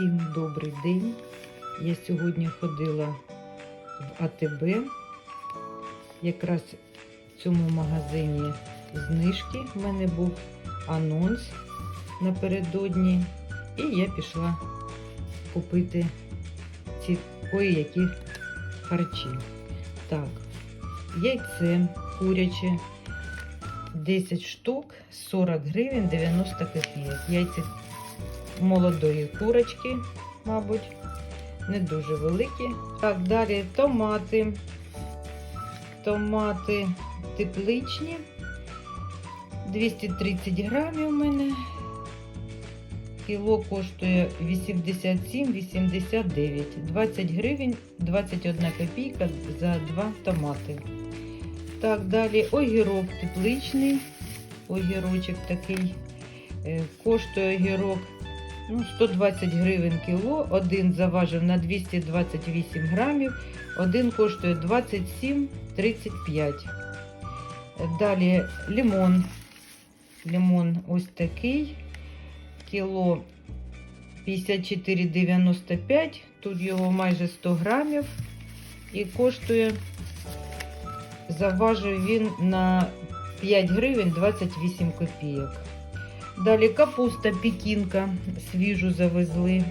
Всім добрий день. Я сьогодні ходила в АТБ. Якраз в цьому магазині знижки. У мене був анонс напередодні. І я пішла купити ці кої-які харчі. Так, яйце куряче 10 штук, 40 гривень 90 копійок. Яйця молодої курочки, мабуть, не дуже великі. Так, далі томати. Томати тепличні. 230 грамів у мене. Кіло коштує 87-89. 20 гривень 21 копійка за два томати. Так, далі огірок тепличний. Огірочок такий. Е, Коштує огірок ну, 120 гривень кіло. Один заважив на 228 грамів. Один коштує 27,35. Далі лимон. Лимон ось такий. Кіло 54,95. Тут його майже 100 грамів. І коштує, заважив він на 5 гривень 28 копійок. Далі капуста пекінка, свіжу завезли.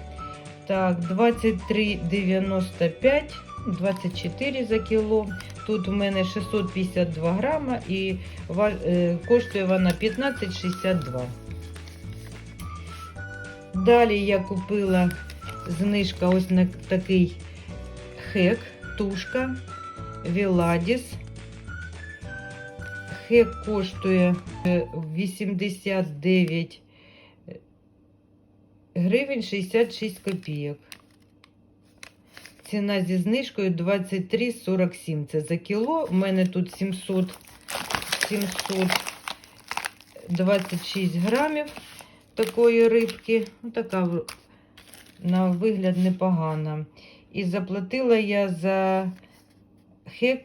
Так, 23,95, 24 за кіло. Тут у мене 652 грама і е, коштує вона 15,62. Далі я купила знижка ось на такий хек, тушка, Віладіс. Хек коштує е, 89 гривень 66 копійок. Ціна зі знижкою 23,47. Це за кіло. У мене тут 700, 726 грамів такої рибки. Ну, така на вигляд непогана. І заплатила я за хек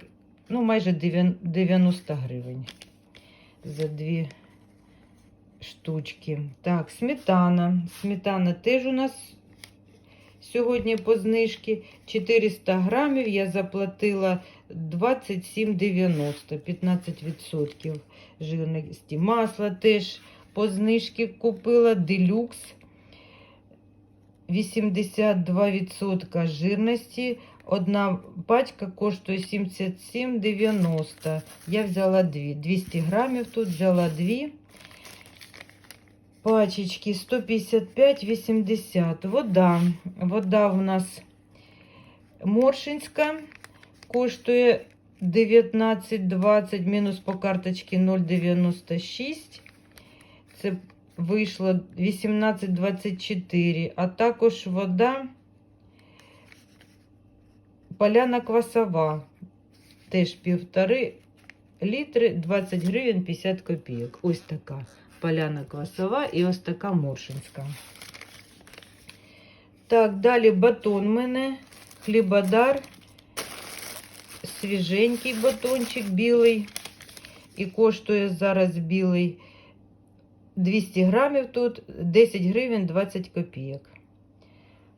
ну, майже 90 гривень за дві штучки. Так, сметана. Сметана теж у нас сьогодні по знижці 400 грамів. Я заплатила 27,90, 15% жирності. Масло теж по знижці купила делюкс. 82% жирності. Одна пачка коштує 77,90. Я взяла дві. 200 грамів тут взяла дві. Пачечки 155,80. Вода. Вода у нас Моршинська. Коштує 19,20 мінус по карточці 0,96. Це вийшло 18,24. А також вода Поляна квасова. Теж півтори літри 20 гривень 50 копійок. Ось така поляна квасова і ось така моршинська. Так, далі батон мене. Хлібодар. Свіженький батончик білий. І коштує зараз білий 200 грамів тут 10 гривень 20 копійок.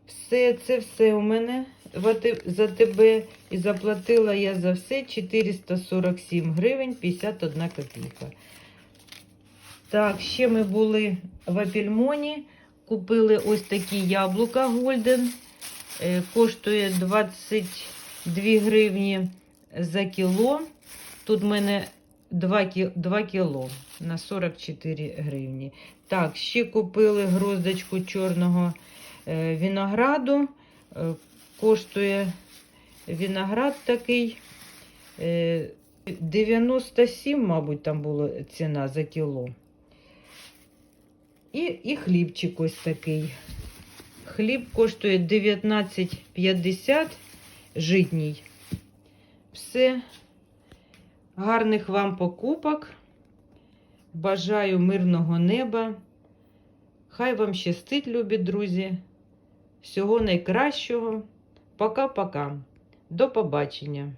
Все, це все у мене за тебе. І заплатила я за все 447 гривень 51 копійка. Так, ще ми були в Апельмоні. Купили ось такі яблука Голден. Е, Коштує 22 гривні за кіло. Тут в мене 2, 2 кіло на 44 гривні. Так, ще купили гроздочку чорного винограду. Е, Коштує виноград такий. е, 97, мабуть, там була ціна за кіло. І, і хлібчик ось такий. Хліб коштує 19,50 житній. Все. Гарних вам покупок. Бажаю мирного неба. Хай вам щастить, любі друзі. Всього найкращого. Пока-пока. До побачення.